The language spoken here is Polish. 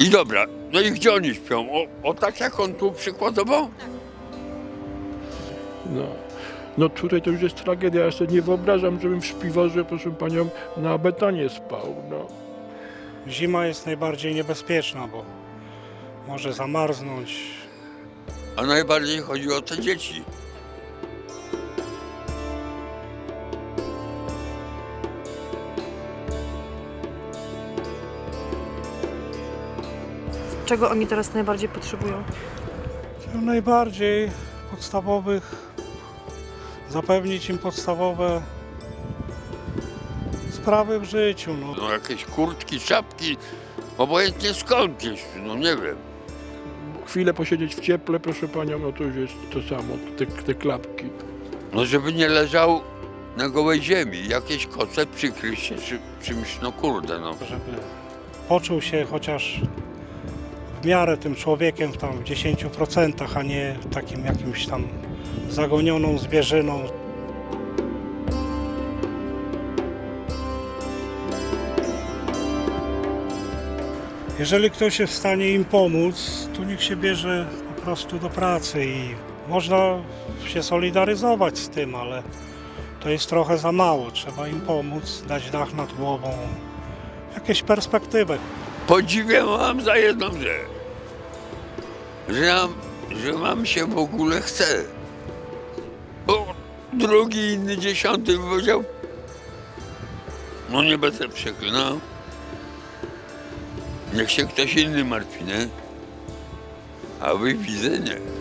I dobra, no i gdzie oni śpią? O, o tak jak on tu przykładowo? No. No tutaj to już jest tragedia. Ja sobie nie wyobrażam, żebym w śpiworze, proszę panią, na betonie spał. No. Zima jest najbardziej niebezpieczna, bo może zamarznąć. A najbardziej chodzi o te dzieci. Czego oni teraz najbardziej potrzebują? Najbardziej podstawowych, zapewnić im podstawowe sprawy w życiu. No. No jakieś kurtki, czapki, obojętnie skąd gdzieś, no nie wiem. Chwilę posiedzieć w cieple, proszę panią, no to już jest to samo, te, te klapki. No żeby nie leżał na gołej ziemi, jakieś koce przykryć się czy, czymś, no kurde no. żeby poczuł się chociaż w miarę tym człowiekiem tam w 10%, a nie takim jakimś tam zagonioną zwierzyną. Jeżeli ktoś jest w stanie im pomóc, to niech się bierze po prostu do pracy i można się solidaryzować z tym, ale to jest trochę za mało. Trzeba im pomóc, dać dach nad głową, jakieś perspektywę. Podziwiam wam za jedną rzecz. Że, że wam się w ogóle chce. Bo drugi, inny, dziesiąty powiedział no nie będę przeklinał. Niech się ktoś inny martwi, nie? A wy widzę nie.